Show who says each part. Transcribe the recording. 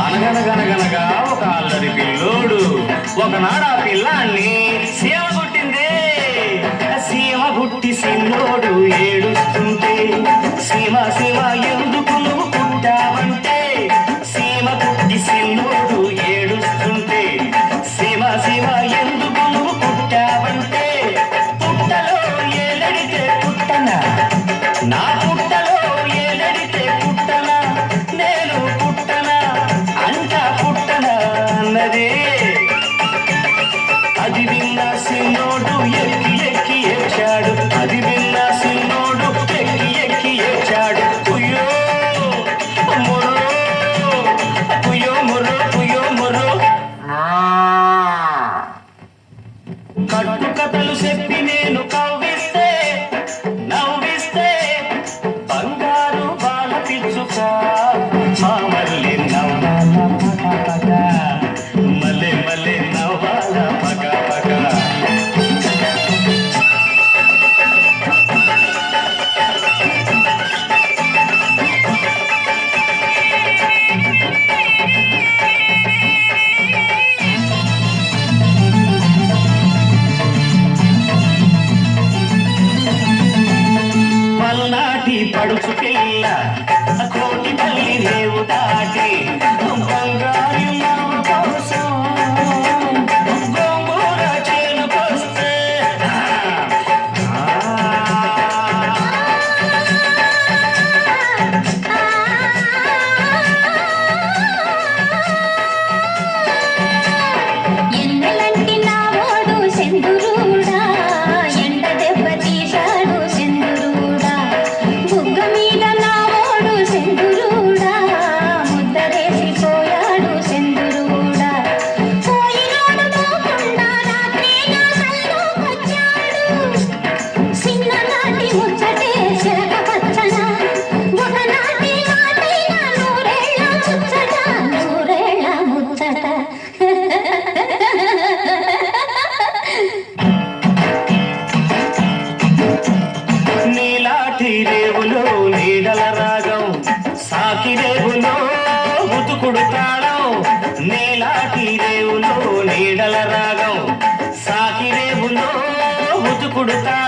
Speaker 1: అనగనగనగనగా ఒక అల్లరి పిల్లోడు. ఒకనాడు ఆ పిల్లాన్ని సీమ పుట్టింది. సీమ పుట్టి సింగోడు ఏడుస్తుంటే సీమ సీమ ఎందుకు నువ్వు పుట్టావంటే? సీమ పుట్టి సింగోడు ఏడుస్తుంటే సీమ సీమ ఎందుకు నువ్వు పుట్టావంటే? పుట్టలో ఏలడితే పుట్టనా?
Speaker 2: Luce
Speaker 1: कोणी पल्ली देऊ दाटे సాకి రేవులో ఉతుకుడు తాళం నీలాటి రేవులో నీడల రాగం. సాకి రేవులో ఉతుకుడు తాళం